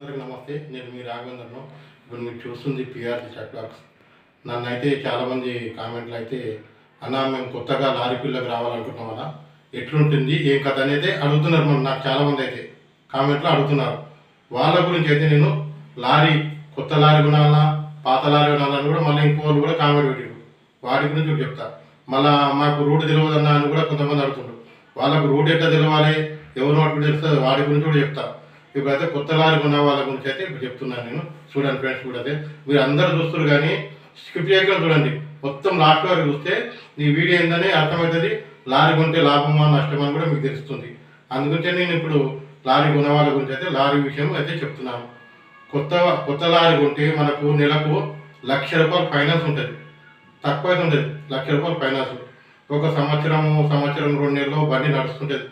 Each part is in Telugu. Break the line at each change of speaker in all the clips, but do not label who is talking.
అందరికి నమస్తే నేను మీ రాఘవేంద్రను. ఇప్పుడు మీరు చూస్తుంది పిఆర్సీ చాట్ బాక్స్ నన్ను అయితే చాలామంది కామెంట్లు అయితే అన్నా మేము కొత్తగా లారీ పిల్లకి రావాలనుకుంటున్నాం అలా ఎట్లుంటుంది? ఏం కథ? అనేది అడుగుతున్నారు మనం నాకు చాలామంది అయితే. కామెంట్లో అడుగుతున్నారు. వాళ్ళ గురించి అయితే నేను లారీ కొత్త లారీ కొనాలా పాత లారీ కొనాలని కూడా మళ్ళీ ఇంకోళ్ళు కూడా కామెంట్ పెట్టారు వాటి గురించి కూడా చెప్తా. మళ్ళా మాకు రూట్ తెలియదన్నా అని కూడా కొంతమంది అడుగుతుండ్రు. వాళ్ళకు రూట్ ఎట్లా తెలవాలి? ఎవరు నోటి తెలుస్తుంది వాటి గురించి కూడా చెప్తా. ఇప్పుడైతే కొత్త లారీ కొన్న వాళ్ళ గురించి అయితే ఇప్పుడు చెప్తున్నాను నేను. చూడండి ఫ్రెండ్స్ కూడా మీరు అందరూ చూస్తారు కానీ స్కిప్ చేయకుండా చూడండి. మొత్తం లాస్ట్ వరకు చూస్తే ఈ వీడియో ఏందని అర్థమవుతుంది. లారీ కొంటే లాభమా నష్టమా అని కూడా మీకు తెలుస్తుంది. అందుకే నేను ఇప్పుడు లారీ కొనే వాళ్ళ గురించి అయితే లారీ విషయం అయితే చెప్తున్నాను. కొత్త కొత్త లారీ కొంటే మనకు నెలకు లక్ష రూపాయలు ఫైనాన్స్ ఉంటుంది. తక్కువ అయితే ఉంటుంది లక్ష రూపాయలు ఫైనాన్స్ ఒక సంవత్సరం సంవత్సరం రెండు నెలలు బండి నడుస్తుంటుంది.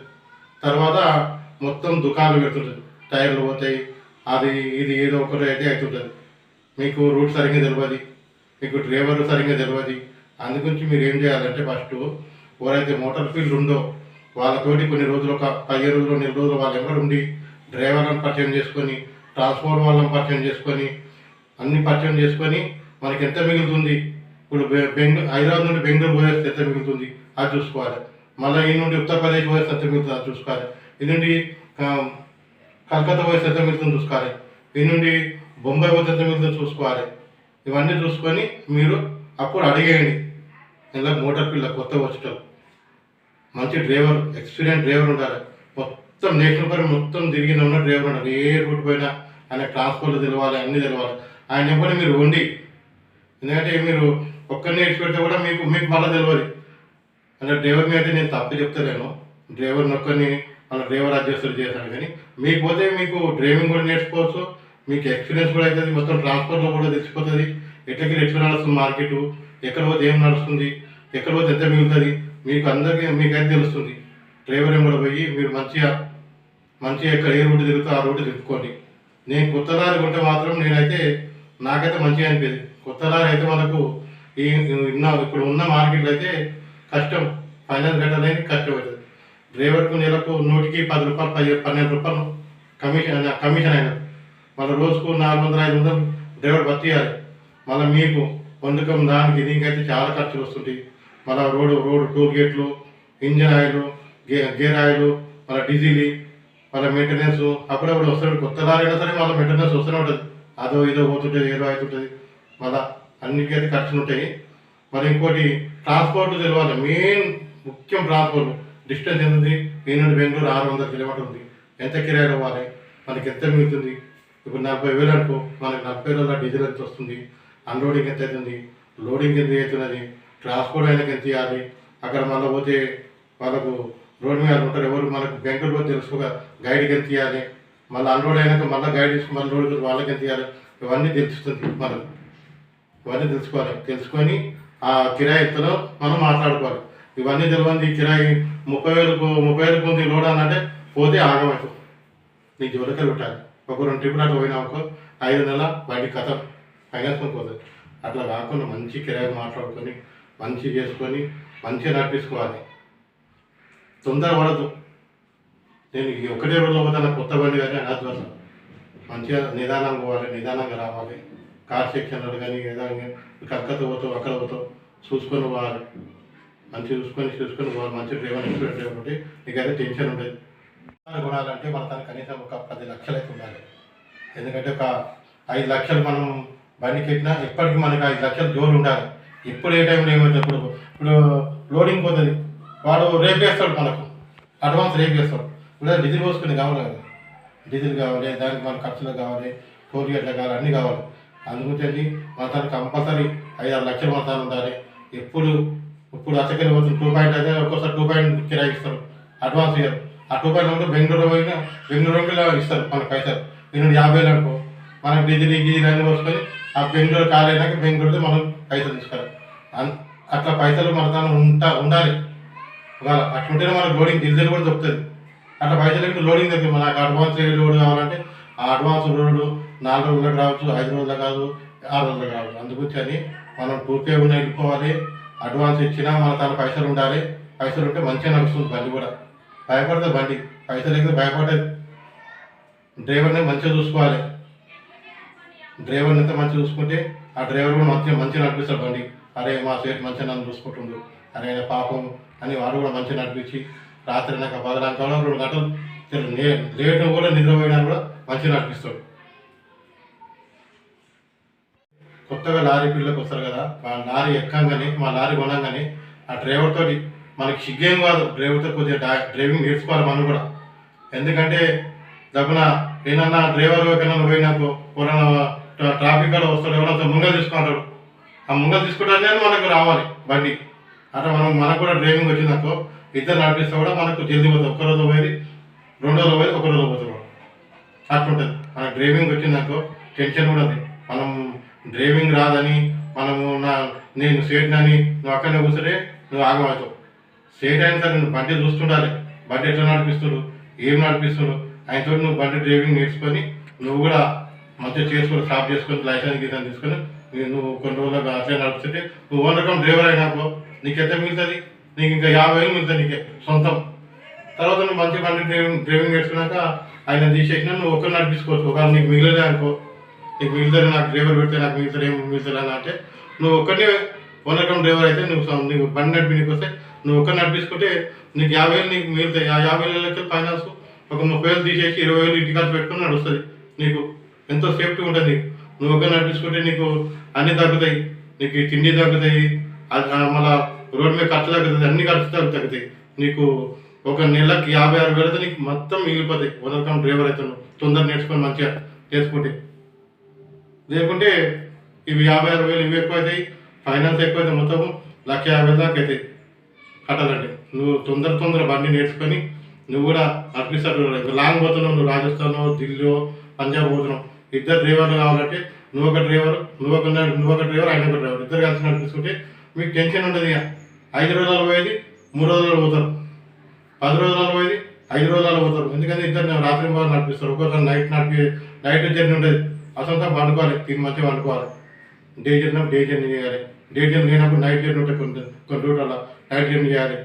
తర్వాత మొత్తం దుకాణాలు పెడుతుంటుంది. టైర్లు పోతాయి అది ఇది ఏదో ఒకటి అయితే అవుతుంటుంది మీకు రూట్ సరిగ్గా తెలియదు మీకు డ్రైవర్ సరిగ్గా తెలియదు అందుగురించి మీరు ఏం చేయాలంటే ఫస్ట్ ఎవరైతే మోటార్ ఫీల్డ్ ఉందో వాళ్ళతోటి కొన్ని రోజులు ఒక పదిహేను రోజులు నెల రోజులు వాళ్ళు ఎవరు ఉండి డ్రైవర్లను పరిచయం చేసుకొని ట్రాన్స్పోర్ట్ వాళ్ళని పరిచయం చేసుకొని అన్ని పరిచయం చేసుకొని మనకి ఎంత మిగులుతుంది? ఇప్పుడు బెంగళూరు హైదరాబాద్ నుండి బెంగళూరు పోయేస్తే ఎంత మిగులుతుంది? అది చూసుకోవాలి. మళ్ళీ ఈ నుండి ఉత్తరప్రదేశ్ పోయేస్తే ఎంత మిగులుతుంది? అది చూసుకోవాలి. ఇది నుండి కలకత్తా పోయేస్తే ఎంత మిగులుతుంది చూసుకోవాలి. ఈ నుండి బొంబాయి పోతే ఎంత మిగులుతుంది చూసుకోవాలి. ఇవన్నీ చూసుకొని మీరు అప్పుడు అడిగేయండి. ఇలా మోటార్ పిల్ల కొత్త వచ్చటం మంచి డ్రైవర్ ఎక్స్పీరియన్స్ డ్రైవర్ ఉండాలి. మొత్తం నేషనల్ పరి మొత్తం తిరిగిన ఉన్న డ్రైవర్ ఉండాలి. ఏ రూట్ పోయిన ఆయన ట్రాన్స్పోర్ట్ తెలవాలి అన్నీ తెలవాలి ఆయన ఎప్పుడు మీరు వండి ఎందుకంటే మీరు ఒక్కరిని నేర్చి పెడితే కూడా మీకు మీకు మళ్ళీ తెలియదు అంటే డ్రైవర్ అయితే నేను తప్పు చెప్తలేను. డ్రైవర్ని ఒక్కరిని మన డ్రైవర్ అడ్జస్టర్ చేశాను కానీ మీకు పోతే మీకు డ్రైవింగ్ కూడా నేర్చుకోవచ్చు మీకు ఎక్స్పీరియన్స్ కూడా అవుతుంది మొత్తం ట్రాన్స్పోర్ట్లో కూడా తెలిసిపోతుంది ఎట్లకి ఎట్లా నడుస్తుంది మార్కెట్ ఎక్కడ పోతే ఏం నడుస్తుంది ఎక్కడ పోతే ఎంత మిగులుతుంది మీకు అందరికీ మీకైతే తెలుస్తుంది? డ్రైవర్ కూడా పోయి మీరు మంచిగా మంచిగా ఎక్కడ ఏ రూట్ తిరుగుతా ఆ రూట్ తిప్పుకోండి. నేను కొత్త దారి కొంటే మాత్రం నేనైతే నాకైతే మంచిగా అనిపించింది కొత్త దారి అయితే మనకు ఈ ఉన్న ఇప్పుడు ఉన్న మార్కెట్లో అయితే కష్టం ఫైనాన్స్ కట్టాలనేది కష్టపడుతుంది డ్రైవర్కు నెలకు నూటికి పది రూపాయలు పది పన్నెండు రూపాయలు కమిషన్ కమిషన్ అయినా. మళ్ళీ రోజుకు నాలుగు వందల ఐదు వందలు డ్రైవర్ బతియాలి మళ్ళీ మీకు వందకం దానికి దీనికైతే చాలా ఖర్చులు వస్తుంటాయి. మళ్ళీ రోడ్డు రోడ్డు టోల్ గేట్లు ఇంజన్ ఆయిల్ గే గేర్ ఆయిల్ మళ్ళీ డీజిల్ మళ్ళీ మెయింటెనెన్స్ అప్పుడప్పుడు వస్తుంది కొత్త దారైనా సరే మళ్ళీ మెయింటెనెన్స్ వస్తూనే ఉంటుంది. అదో ఇదో పోతుంటుంది ఏదో అవుతుంటుంది మళ్ళీ అన్నిటికైతే ఖర్చులు ఉంటాయి. మరి ఇంకోటి ట్రాన్స్పోర్ట్ తెలియాలి. మెయిన్ ముఖ్యం ట్రాన్స్పోర్ట్ డిస్టెన్స్ ఎంత ఉంది ఈ నుండి బెంగళూరు ఆరు వందల కిలోమీటర్ ఉంది. ఎంత కిరాయి అవ్వాలి మనకి ఎంత మిగులుతుంది? ఇప్పుడు నలభై వేలు అనుకో మనకి నలభై వేల డీజిల్ ఎంత వస్తుంది? అన్లోడింగ్ ఎంత అవుతుంది? లోడింగ్ ఎంత అవుతున్నది? ట్రాన్స్పోర్ట్ అయినాక ఎంత ఇవ్వాలి? అక్కడ మళ్ళీ పోతే వాళ్ళకు రోడ్ మీద ఉంటారు ఎవరు? మనకు బెంగళూరు పోతే తెలుసుకోగా గైడ్కి ఎంత ఇవ్వాలి? మళ్ళీ అన్లోడ్ అయినాక మళ్ళీ గైడ్ తీసుకుని మళ్ళీ లోడ్ వాళ్ళకి ఎంత ఇవ్వాలి? ఇవన్నీ తెలుస్తుంది మనం ఇవన్నీ తెలుసుకోవాలి. తెలుసుకొని ఆ కిరాయి ఎంతలో మనం మాట్లాడుకోవాలి. ఇవన్నీ తెలియంది కిరాయి ముప్పై వేలకు ముప్పై వేలకు ఉంది లోడ్ అనంటే పోతే ఆగవచ్చు నీకు జోలికలు పెట్టాలి. ఒక రెండు ట్రిపుల్ అట్లా పోయినా ఒక ఐదు నెలల వాటి కథ. ఫైనాన్స్ పోతుంది అట్లా కాకుండా మంచి కిరాయి మాట్లాడుకొని మంచి చేసుకొని మంచిగా నడిపించుకోవాలి. తొందర పడదు నేను ఈ ఒకటే రోజులో పోతే నాకు కొత్త బండి కానీ అనద్దు మంచిగా నిదానంగా పోవాలి నిదానంగా రావాలి. కార్ సెక్షన్లు కానీ ఏదైనా కక్కతో పోతావు అక్కడ పోతావు. చూసుకొని పోవాలి. మంచిగా చూసుకొని చూసుకొని మంచి డ్రైవర్ ఎక్స్పీరియన్స్ ఒకటి ఉంటే నీకైతే టెన్షన్ ఉండదు. కొనాలంటే మన తన కనీసం ఒక పది లక్షలు అయితే ఉండాలి. ఎందుకంటే ఒక ఐదు లక్షలు మనం బండికి ఎక్కినా ఇప్పటికి మనకి ఐదు లక్షలు జోలు ఉండాలి. ఇప్పుడు ఏ టైంలో ఏమైతే ఇప్పుడు ఇప్పుడు లోడింగ్ పోతుంది. వాడు రేపు వేస్తాడు మనకు. అడ్వాన్స్ రేపు వేస్తాడు ఇప్పుడు డీజిల్ పోసుకుని కావాలి కదా. డీజిల్ కావాలి దానికి మన ఖర్చులు కావాలి టోల్ గేట్లు కావాలి అన్నీ కావాలి. అందుగురించి మన తను కంపల్సరీ ఐదు ఆరు లక్షలు మన తను ఉండాలి. ఎప్పుడు ఇప్పుడు అచ్చకెళ్ళి పోతుంది టూ పాయింట్ అయితే ఒక్కోసారి టూ పాయింట్ కిరాయి ఇస్తారు. అడ్వాన్స్ ఇయర్ ఆ టూ పాయింట్ ఉంటే బెంగళూరు పోయినా బెంగళూరుకి ఇస్తారు మన పైసలు. ఎనిమిది యాభై వేలు అనుకో. మనం డీజిల్ గీజిల్ అన్ని పోసుకొని ఆ బెంగళూరు కాలేదాక బెంగళూరుతో మనం పైసలు తీసుకోవాలి అన్- అట్లా పైసలు మన తను ఉంటా ఉండాలి. ఇవాళ అట్లుంటేనే మనకు లోడింగ్ డీజిల్ కూడా దొరుకుతుంది. అట్లా పైసలు ఎక్కువ లోడింగ్ దొరుకుతుంది మనకు అడ్వాన్స్ లోడ్ కావాలంటే ఆ అడ్వాన్స్ లోడ్ నాలుగు రోజులకు రావచ్చు ఐదు రోజులకు కాదు ఆరు రోజులకు రావచ్చు. అందుగురించి అని మనం టూ పే ఉన్న వెళ్ళిపోవాలి అడ్వాన్స్ ఇచ్చినా మన తన పైసలు ఉండాలి. పైసలు ఉంటే మంచిగా నడుస్తుంది బండి కూడా. భయపడుతుంది బండి. పైసలు ఎక్కితే భయపడేది. డ్రైవర్ని మంచిగా చూసుకోవాలి. డ్రైవర్ని ఎంత మంచిగా చూసుకుంటే ఆ డ్రైవర్ కూడా మంచిగా మంచిగా నడిపిస్తాడు బండి. అరే మా సేట్ మంచిగా నన్ను చూసుకుంటుండు. అరే పాపం అని వాడు కూడా మంచిగా నడిపించి రాత్రి నాకు పగలాక రెండు గంటలు. లేట్ కూడా నిద్రపోయినా కూడా మంచిగా నడిపిస్తాడు. కొత్తగా లారీ పిల్లలకు వస్తారు కదా మా లారీ ఎక్కంగానే మా లారీ కొనంగానే ఆ డ్రైవర్ తోటి మనకి సిగ్గేం కాదు. డ్రైవర్తో కొద్దిగా డా- డ్రైవింగ్ నేర్చుకోవాలి మనం కూడా. ఎందుకంటే దబ్బున ఏమన్నా డ్రైవర్ ఎక్కడన్నా పోయినాకో కరోనా ట్రాఫిక్ కూడా వస్తాడు ఎవరైనా ముంగలు తీసుకుంటాడు ఆ ముంగలు తీసుకుంటానే మనకు రావాలి బండి. అట్లా మనం మనకు కూడా డ్రైవింగ్ వచ్చిందనుకో ఇద్దరు నడిపిస్తే కూడా మనకు జల్దీ పోతుంది ఒక రోజు పోయి రెండు రోజులు పోయి ఒక రోజు పోతుంది అట్లుంటుంది. మనకు డ్రైవింగ్ వచ్చిందనుకో టెన్షన్ కూడా ఉంది. మనం డ్రైవింగ్ రాదని మనము నా నేను సేట్ అని నువ్వు అక్కడనే కూర్చుంటే నువ్వు ఆగవచ్చు సేట్ అయిన సరే నువ్వు బండి చూస్తుండాలి. బండి ఎట్లా నడిపిస్తుడు? ఏం నడిపిస్తుడు? ఆయనతో నువ్వు బండి డ్రైవింగ్ నేర్చుకొని నువ్వు కూడా మంచిగా చేసుకొని స్టాప్ చేసుకొని లైసెన్స్ గీసెన్స్ తీసుకొని నువ్వు కొన్ని రోజులు అట్లే నడుపుతుంటే నువ్వు వన్ రకం డ్రైవర్ అయినాకో నీకు ఎంత మిగులుతుంది? నీకు ఇంకా యాభై వేలు మిగులుతుంది నీకే సొంతం. తర్వాత నువ్వు మంచి బండి డ్రైవింగ్ డ్రైవింగ్ నేర్చుకున్నాక ఆయన తీసేసినా నువ్వు ఒక్కరు నడిపించుకోవచ్చు. ఒకవేళ నీకు మిగిలేదు అనుకో నీకు మిగులుతుంది నాకు డ్రైవర్ పెడితే నాకు మిగులుతుంది ఏం మిగులుతుంది అని అంటే నువ్వు ఒక్కరిని వన్ డ్రైవర్ అయితే నువ్వు నీకు బండి నడిపి వస్తే నువ్వు ఒక్కరు నడిపించుకుంటే నీకు యాభై వేలు నీకు మిగులుతాయి. ఆ యాభై వేలకి ఫైనాన్స్ ఒక ముప్పై వేలు తీసేసి ఇరవై వేలు ఇంటి ఖర్చు పెట్టుకుని నడుస్తుంది నీకు. ఎంతో సేఫ్టీ ఉంటుంది నీకు. నువ్వు ఒక్కరు నడిపించుకుంటే నీకు అన్నీ తగ్గుతాయి. నీకు తిండి తగ్గుతాయి. అది మళ్ళా రోడ్డు మీద ఖర్చు తగ్గుతుంది అన్ని ఖర్చు తగ్గు- తగ్గుతాయి. నీకు ఒక నెలకి యాభై ఆరు వేలతో నీకు మొత్తం మిగిలిపోతాయి. ఉదయం డ్రైవర్ అయితే నువ్వు తొందర నేర్చుకొని మంచిగా చేసుకుంటే లేకుంటే ఇవి యాభై ఆరు వేలు ఇవి ఎక్కువ అవుతాయి ఫైనాన్స్ ఎక్కువ మొత్తం లక్ష యాభై దాకా అవుతాయి కట్టాలండి నువ్వు తొందర తొందర బండి నేర్చుకొని నువ్వు కూడా అర్పిస్తారు లాంగ్ పోతున్నావు నువ్వు రాజస్థాన్ ఢిల్లీ పంజాబ్ పోతున్నావు. ఇద్దరు డ్రైవర్లు కావాలంటే నువ్వు ఒక డ్రైవర్ నువ్వు ఒక నువ్వు ఒక డ్రైవర్ ఆయన ఒక డ్రైవర్. ఇద్దరు కలిసి నడిపిస్తుంటే మీకు టెన్షన్ ఉండదు ఇక. ఐదు రోజులు పోయేది మూడు రోజులు పోతారు. పది రోజులు పోయేది ఐదు రోజులు పోతారు. ఎందుకంటే ఇద్దరు రాత్రి బాగా నడిపిస్తారు. ఒక్కోసారి నైట్ నడిపి నైట్ జర్నీ ఉంటుంది అసలు పండుకోవాలి తిని మంచిగా పండుకోవాలి. డే జర్నీ డే జర్నీ చేయాలి. డే జర్నీ లేనప్పుడు నైట్ జర్నీ ఉంటాయి కొన్ని కొన్ని రూట్లలో నైట్ జర్నీ చేయాలి.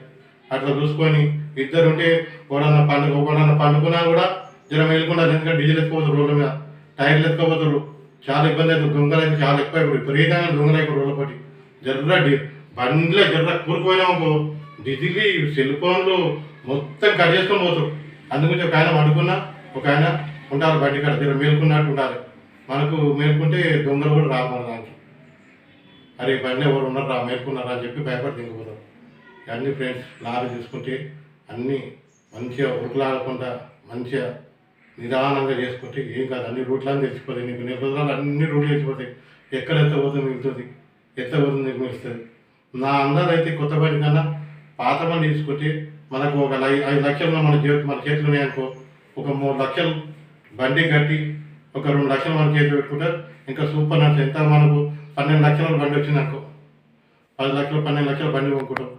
అట్లా చూసుకొని ఇద్దరు ఉంటే ఒకడన్నా పండుగ ఒకడన్నా పండుకున్నా కూడా జ్వరం వెళ్ళకుండా ఎందుకంటే డీజిల్ ఎత్తుకోవచ్చు రోడ్ల మీద. టైర్లు ఎత్తుకోవచ్చు చాలా ఇబ్బంది అవుతుంది. దొంగలు అయితే చాలా ఎక్కువ అయిపోయి విపరీతంగా దొంగలు అయిపోయి రోడ్ల పట్టి. జర్ర డి జర్ర కూరుకుపోయినామనుకో డిజిలీ సెల్ ఫోన్లు మొత్తం కట్ చేసుకొని పోతారు అందుగురించి ఒక ఆయన పడుకున్నా ఒక ఆయన ఉండాలి బండి కడ జ్వరం మేల్కున్నట్టు ఉండాలి. మనకు మేల్కుంటే దొంగలు కూడా రాదు మన దానికి అరే బండి ఎవరు ఉన్నారు రా మేల్కున్నారా అని చెప్పి భయపడి దిగిపోతారు అన్ని ఫ్రెండ్స్ లారీ చూసుకుంటే అన్నీ మంచిగా ఉరుకులాడకుండా మంచిగా నిదానంగా చేసుకుంటే ఏం కాదు అన్ని రూట్లన్నీ తెచ్చిపోతాయి. నీకు నెల రోజులు అన్ని రూట్లు తెచ్చిపోతాయి. ఎక్కడ ఎంత పోతుంది మిగులుతుంది? ఎంత పోతుంది నీకు మిగులుతుంది? నా అందరూ అయితే కొత్త బండి కన్నా పాత బండి తీసుకుంటే మనకు ఒక లై- ఐదు లక్షలు మన జీవితం మన చేతిలో ఉన్నాయనుకో ఒక మూడు లక్షలు బండి కట్టి ఒక రెండు లక్షలు మనం చేతి పెట్టుకుంటే ఇంకా సూపర్ నట్స్ ఎంత మనకు పన్నెండు లక్షల బండి వచ్చిందనుకో పది లక్షలు పన్నెండు లక్షలు బండి కొనుక్కుంటాం.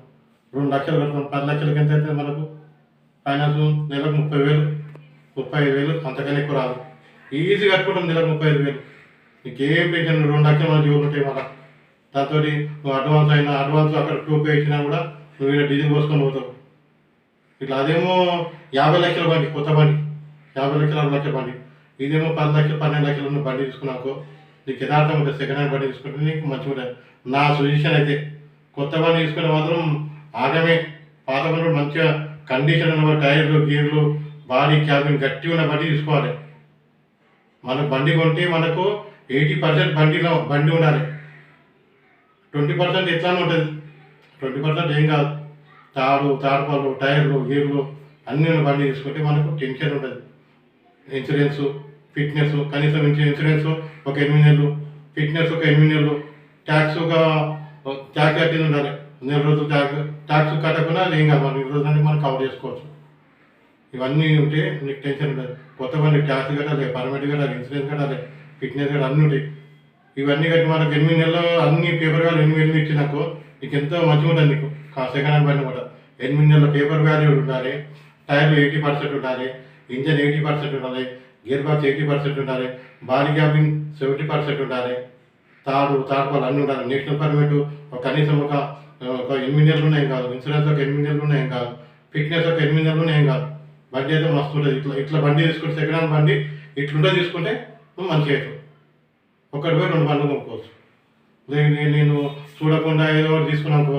రెండు లక్షలు కడుతున్నాం పది లక్షలకి ఎంత అయితే మనకు ఫైనాన్స్ నెలకు ముప్పై వేలు ముప్పై ఐదు వేలు అంతకన్నా ఎక్కువ రాదు. ఈజీ కట్టుకుంటాం నెలకు ముప్పై ఐదు వేలు. నీకేం టెన్షన్ రెండు లక్షలు మన జీవులు ఉంటాయి మళ్ళా. దాంతో నువ్వు అడ్వాన్స్ అయినా అడ్వాన్స్ అక్కడ టూ పే ఇచ్చినా కూడా నువ్వు ఇలా డీజిల్ పోసుకొని పోతావు. ఇట్లా అదేమో యాభై లక్షల బండి కొత్త బండి. యాభై లక్షల అరవై లక్షల బండి. ఇదేమో పది లక్షలు పన్నెండు లక్షలు ఉన్న బండి తీసుకున్నాకో నీకు యథార్థం ఉంటుంది సెకండ్ హ్యాండ్ బండి తీసుకుంటే నీకు మంచిగా ఉంటుంది నా సజెషన్ అయితే కొత్త బండి తీసుకుంటే మాత్రం ఆగమే. పాత బండి మంచిగా కండిషన్ ఉన్న టైర్లు గీర్లు బాడీ క్యాబిన్ గట్టి ఉన్న బండి తీసుకోవాలి. మనకు బండి కొంటే మనకు ఎయిటీ పర్సెంట్ బండిలో బండి ఉండాలి. ట్వంటీ పర్సెంట్ ఎట్లానే ఉంటుంది. ట్వంటీ పర్సెంట్ ఏం కాదు. తాడు తాడుపళ్ళు టైర్లు గీర్లు అన్నీ ఉన్న బండి తీసుకుంటే మనకు టెన్షన్ ఉంటుంది ఇన్సూరెన్స్ ఫిట్నెస్ కనీసం ఇన్సూరెన్స్ ఒక ఎనిమిది నెలలు ఫిట్నెస్ ఒక ఎనిమిది నెలలు ట్యాక్స్ ఒక ట్యాక్స్ కట్టింది ఉండాలి? నెల రోజులు ట్యాక్స్ ట్యాక్స్ కట్టకుండా అది ఏం కాదు మనం ఈ రోజు మనం కవర్ చేసుకోవచ్చు. ఇవన్నీ ఉంటే నీకు టెన్షన్ ఉండదు. కొత్త పని ట్యాక్స్ కట్టాలి పర్మిట్ కట్టాలి ఇన్సూరెన్స్ కట్టాలి ఫిట్నెస్ కట్టాలి అన్నీ ఉంటాయి. ఇవన్నీ కట్టి మనకు ఎనిమిది నెలలు అన్ని పేపర్ వాల్యూ ఎనిమిది నెలలు ఇచ్చినాకో నీకు ఎంతో మంచిగా ఉంటుంది నీకు. సెకండ్ హ్యాండ్ బండి కూడా ఎనిమిది నెలల పేపర్ వ్యాల్యూ ఉండాలి టైర్లు ఎయిటీ పర్సెంట్ ఉండాలి ఇంజన్ ఎయిటీ పర్సెంట్ ఉండాలి గేర్ బాక్స్ ఎయిటీ పర్సెంట్ ఉండాలి బాడీ క్యాబిన్ సెవెంటీ పర్సెంట్ ఉండాలి. తాడు తాడుపాలు అన్నీ ఉండాలి. నేషనల్ పర్మిట్ ఒక కనీసం ఒక ఒక ఎనిమిది నెలలు ఉన్నాయి కాదు. ఇన్సూరెన్స్ ఒక ఎనిమిది నెలలు ఉన్నాయి కాదు. ఫిట్నెస్ ఒక ఎనిమిది నెలలు ఉన్నాయి కాదు. బండి అయితే మస్తు ఉంటుంది. ఇట్లా ఇట్లా బండి తీసుకుంటే సెకండ్ హ్యాండ్ బండి ఇట్లుంటే తీసుకుంటే నువ్వు మంచిగా అవుతావు. ఒకటి పోయి రెండు బండ్లు కొనుక్కోవచ్చు. లేదు నేను నేను చూడకుండా ఏదో ఒకటి తీసుకున్నాను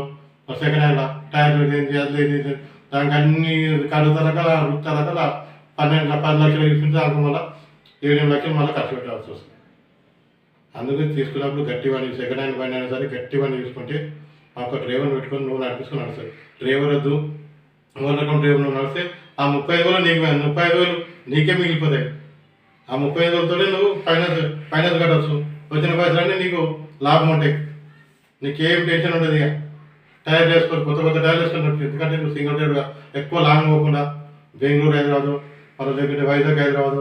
సెకండ్ హ్యాండ్లో టైర్లు లేదు అది లేదు దానికి అన్ని కడుగు తరగల తరగల పన్నెండు పది లక్షలు తీసుకుంటే అంత మళ్ళీ ఏడు లక్షలు మళ్ళీ ఖర్చు పెట్టాల్సి వస్తుంది. అందుకని తీసుకున్నప్పుడు గట్టి బండి సెకండ్ హ్యాండ్ బండి అయినా సరే గట్టి బండి తీసుకుంటే ఒక డ్రైవర్ పెట్టుకొని నువ్వు నడిపించుకొని నడుస్తుంది డ్రైవర్ వద్దు ఓనర్ డ్రైవర్ నువ్వు నడిస్తే ఆ ముప్పై ఐదు వేలు నీకు ముప్పై ఐదు వేలు నీకే మిగిలిపోతాయి. ఆ ముప్పై ఐదు వేలతోనే నువ్వు ఫైనాన్స్ ఫైనాన్స్ కట్టవచ్చు వచ్చిన పైసలన్నీ నీకు లాభం ఉంటాయి. నీకేం టెన్షన్ ఉండదు ఇక. టైర్ వేసుకోవచ్చు కొత్త కొత్త టైర్ వేసుకుంటారు ఎందుకంటే నువ్వు సింగిల్ టైర్ ఎక్కువ లాంగ్ పోకుండా బెంగళూరు హైదరాబాదు మరో దగ్గర వైజాగ్ హైదరాబాదు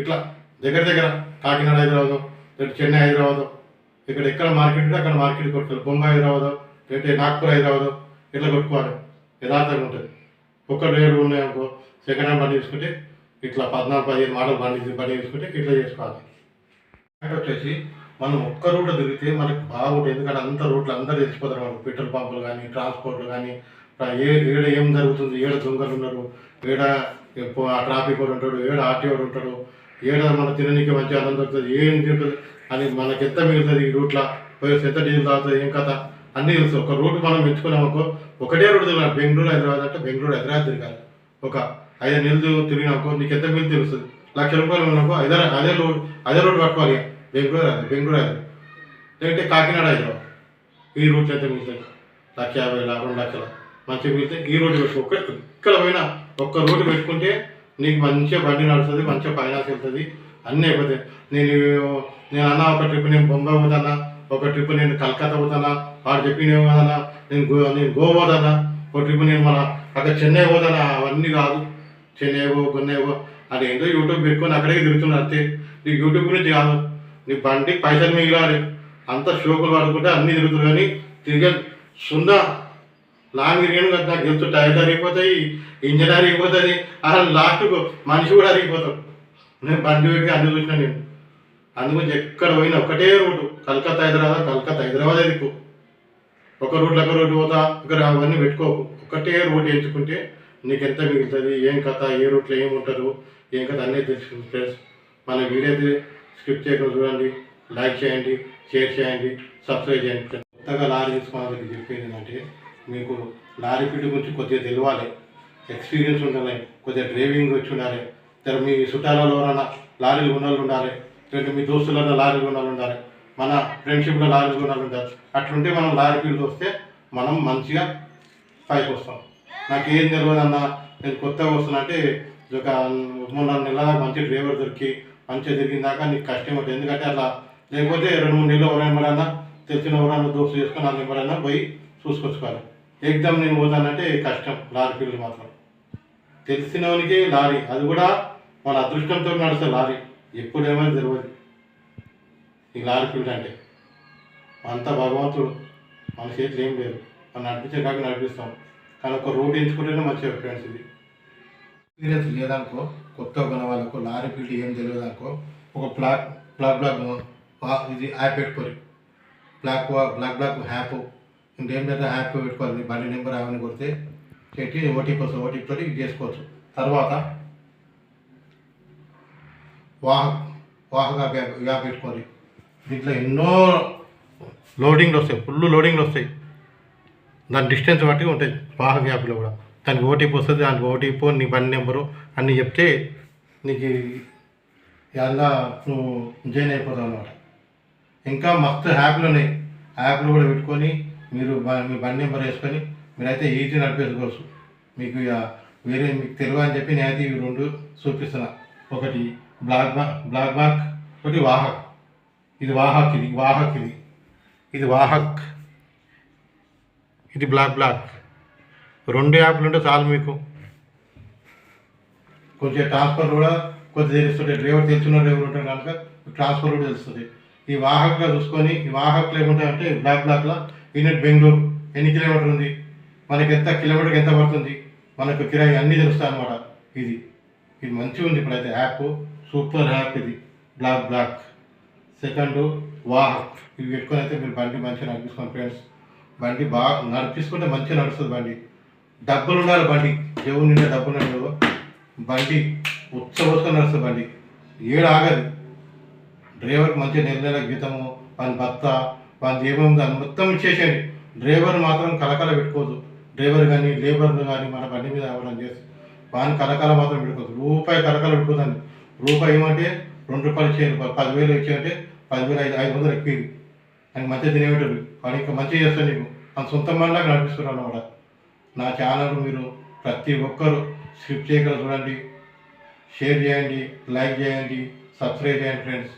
ఇట్లా దగ్గర దగ్గర కాకినాడ హైదరాబాదు లేకపోతే చెన్నై హైదరాబాదు ఇక్కడ ఎక్కడ మార్కెట్ ఉంటే అక్కడ మార్కెట్ కొట్టుకోవాలి బొంబాయి హైదరాబాదు లేకపోతే నాగ్పూర్ హైదరాబాదు ఇట్లా కొట్టుకోవాలి. యథార్థంగా ఉంటుంది. ఒక్క రేడు ఉన్నాయనుకో సెకండ్ హ్యాండ్ బండి తీసుకుంటే ఇట్లా పద్నాలుగు పదిహేను మాటలు బండి బండి తీసుకుంటే ఇట్లా చేసుకోవాలి. ఇక్కడ వచ్చేసి మనం ఒక్క రూట్లో తిరిగితే మనకి బాగుంటుంది. ఎందుకంటే అంత రూట్లు అందరూ తెలిసిపోతారు మనకు. పెట్రోల్ పంపులు కానీ ట్రాన్స్పోర్ట్లు కానీ ఏ ఏడ ఏం జరుగుతుంది? ఏడ దొంగలు ఉన్నారు? ఏడ ఆ ట్రాఫిక్ వాడు ఉంటాడు? ఏడ ఆర్టీఓ వాడు ఉంటాడు? ఏడ మన తిననీకి మంచి ఆనందం దొరుకుతుంది? ఏం తింటుంది అని మనకి ఎంత మిగులుతుంది ఈ రూట్లో పోయి ఎంత డీజిల్ తాగుతుంది ఏం కథ? అన్నీ తెలుసు. ఒక రూట్ మనం ఎంచుకున్నామనుకో ఒకటే రూట్ తిరగాలి బెంగళూరు హైదరాబాద్ అంటే బెంగళూరు హైదరాబాద్ తిరగాలి. ఒక ఐదు నెలలు తిరిగినాకో నీకు ఎంత మిగిలి తెలుస్తుంది? లక్ష రూపాయలు ఉన్నాకో అదే అదే రోడ్ అదే రోడ్ పట్టుకోవాలి. బెంగళూరు అది బెంగళూరు అది. లేదంటే కాకినాడ హైదరాబాద్. ఈ రూట్లో ఎంత మిగులుతుంది? లక్ష యాభై లక్ష రెండు లక్షలు. మంచిగా మిగిలితే ఈ రోడ్డు పెట్టుకో. ఒక్క ఇక్కడ పోయినా ఒక్క రోడ్డు పెట్టుకుంటే నీకు మంచిగా బండి నడుస్తుంది మంచిగా ఫైనాన్స్ వెళ్తుంది అన్నీ అయిపోతాయి. నేను నేను అన్న ఒక ట్రిప్ నేను బొంబాయి పోతానా ఒక ట్రిప్ నేను కలకత్తా పోతానా వాడు చెప్పిన ఏమన్నా నేను గో నేను గోవా పోతానా ఒక ట్రిప్ నేను మన అక్కడ చెన్నై పోతానా అవన్నీ కాదు. చెన్నై పో గొన్నై పో అది ఏంటో యూట్యూబ్ పెట్టుకొని అక్కడే తిరుగుతున్నారు అంతే. నీకు యూట్యూబ్ గురించి కాదు. నీ బండి పైసలు మిగిలాలి. అంత షోకులు పడుకుంటే అన్నీ తిరుగుతుంది కానీ తిరిగే సున్నా లాంగ్ తిరిగాను కదా నాకు టైర్ అరిగిపోతాయి ఇంజన్ అరిగిపోతుంది అసలు లాస్ట్కు మనిషి కూడా అరిగిపోతాడు. నేను బండి పెట్టి అన్ని చూసిన నేను. అందుగురించి ఎక్కడ పోయినా ఒకటే రూటు కలకత్తా హైదరాబాద్ కలకత్తా హైదరాబాద్ దిక్కు ఒక రూట్లో ఒక రూట్ పోతా ఇక్కడ అవన్నీ పెట్టుకోకు. ఒకటే రూట్ ఎంచుకుంటే నీకు ఎంత మిగులుతుంది ఏం కథ ఏ రూట్లో ఏం ఉంటారు ఏం కథ అన్నీ తెలుసుకుంది ఫ్రెండ్స్ మన వీడియో స్క్రిప్ట్ చేయకుండా చూడండి లైక్ చేయండి షేర్ చేయండి సబ్స్క్రైబ్ చేయండి. కొత్తగా లారీ తీసుకోవాలని చెప్పేది ఏంటంటే మీకు లారీ ఫీల్డ్ గురించి కొద్దిగా తెలియాలి ఎక్స్పీరియన్స్ ఉండాలి. కొద్దిగా డ్రైవింగ్ వచ్చి ఉండాలి. तर మీ చుట్టాలలో ఎవరైనా లారీలు ఉన్న వాళ్ళు ఉండాలి. లేదంటే మీ దోస్తులలో లారీలు ఉన్న వాళ్ళు ఉండాలి. మన ఫ్రెండ్షిప్లో లారీలు ఉన్న ఉండాలి. అట్లుంటే మనం లారీ ఫీల్డ్ వస్తే మనం మంచిగా పైకి వస్తాం. నాకు ఏం తెలియదు అన్న. నేను కొత్తగా వస్తున్నా అంటే ఒక మూడు నాలుగు నెలల దాకా మంచి డ్రైవర్ దొరికి మంచిగా తిరిగిన దాకా నీకు కష్టం ఉంటుంది ఎందుకంటే అలా లేకపోతే రెండు మూడు నెలలు ఎవరైనా తెలిసిన ఎవరైనా దోస్తు చేసుకొని వాళ్ళు ఎవరైనా పోయి చూసుకొచ్చుకోవాలి. ఎగ్జామ్ నేను పోతానంటే కష్టం లారీ ఫీల్డ్ మాత్రం. తెలిసినవనికే లారీ అది కూడా మన అదృష్టంతో నడుస్తుంది లారీ ఎప్పుడు తెలియదు ఈ లారీ ఫీల్డ్ అంటే అంత భగవంతుడు మన చేతిలో ఏం లేదు. మనం నడిపించే కాక నడిపిస్తాం. కానీ ఒక రోడ్ ఎంచుకుంటేనే మంచిగా ఫ్రెండ్స్ ఇది. ఎక్స్పీరియన్స్ లేదనుకో కొత్తగా కొన్న వాళ్ళకు లారీ ఫీల్డ్ ఏం తెలియదు అనుకో ఒక బ్లాక్ బ్లాక్ బ్లాక్ ఇది యాప్ పెట్టుకోరు black black black app. App ఇంకేంటంటే యాప్ పెట్టుకోవాలి. మీ బండి నెంబర్ అవన్నీ కొడితే పెట్టి ఓటీపీ వస్తుంది. ఓటీపీ తోటి ఇది చేసుకోవచ్చు. తర్వాత వాహ వాహక యాప్ యాప్ పెట్టుకోవాలి. దీంట్లో ఎన్నో లోడింగ్లు వస్తాయి. ఫుల్ లోడింగ్లు వస్తాయి. దాని డిస్టెన్స్ బట్టి ఉంటుంది. వాహక యాప్లో కూడా. దానికి ఓటీపీ వస్తుంది. దానికి ఓటీపీ నీ బండి నెంబరు అన్నీ చెప్తే నీకు ఎలా నువ్వు జాయిన్ అయిపోతావు అనమాట ఇంకా మస్తు యాప్లు ఉన్నాయి. యాప్లు కూడా పెట్టుకొని మీరు బ- మీ బండి నెంబర్ వేసుకొని మీరైతే ఈజీ నడిపేసుకోవచ్చు మీకు ఇక వేరే మీకు తెలుగు అని చెప్పి నేనైతే ఇవి రెండు చూపిస్తున్నా. ఒకటి బ్లాక్ బ్లాక్ మార్క్ ఒకటి వాహక్. ఇది వాహక్ ఇది వాహక్ ఇది. ఇది వాహక్. ఇది బ్లాక్ బ్లాక్. రెండు యాప్లు ఉంటే చాలు మీకు. కొంచెం ట్రాన్స్ఫర్ కూడా కొద్దిగా తెలుస్తుంది డ్రైవర్ తెలుసున్న డ్రైవర్ ఉంటాడు కనుక ట్రాన్స్ఫర్ కూడా తెలుస్తుంది. ఈ వాహక్గా చూసుకొని ఈ వాహక్లో ఏముంటాయంటే బ్లాక్ బ్లాక్లో యూనిట్ బెంగళూరు ఎన్ని కిలోమీటర్ ఉంది? మనకి ఎంత కిలోమీటర్కి ఎంత పడుతుంది? మనకు కిరాయి అన్నీ తెలుస్తాయి అనమాట ఇది ఇది మంచిగా ఉంది ఇప్పుడైతే యాప్. సూపర్ యాప్ ఇది. Black black. సెకండ్ వాహక్. ఇవి పెట్టుకొని అయితే మీరు బండి మంచిగా నడిపిసుకోండి ఫ్రెండ్స్. బండి బాగా నడిపిస్తుంటే మంచిగా నడుస్తుంది బండి. డబ్బులు ఉండాలి బండి. ఎవరు నిండా డబ్బులు ఉండవు బండి ఉచ్చబోసుకొని నడుస్తుంది బండి. ఏడు ఆగదు. డ్రైవర్కి మంచి నిర్ణయాల గీతము వాని భర్త వాని ఏమేమి దాన్ని మొత్తం ఇచ్చేసేయండి. డ్రైవర్ మాత్రం కలకల పెట్టుకోదు డ్రైవర్ కానీ లేబర్ కానీ మన బండి మీద అవ్వడం చేసి వాని కలకల మాత్రం పెట్టుకోదు రూపాయి కలకల పెట్టుకోదండి. రూపాయి ఏమంటే రెండు రూపాయలు ఇచ్చేయండి పదివేలు ఇచ్చేయంటే పదివేలు ఐదు ఐదు వందలు ఎక్కువ అని మంచిగా తినేవాడు వాడు ఇంకా మంచిగా చేస్తాను నీకు. మన సొంత మనలాగా నడిపిస్తున్నాను అన్నమాట. నా ఛానల్ మీరు ప్రతి ఒక్కరు స్క్రిప్ట్ చేయగల చూడండి. షేర్ చేయండి లైక్ చేయండి సబ్స్క్రైబ్ చేయండి ఫ్రెండ్స్.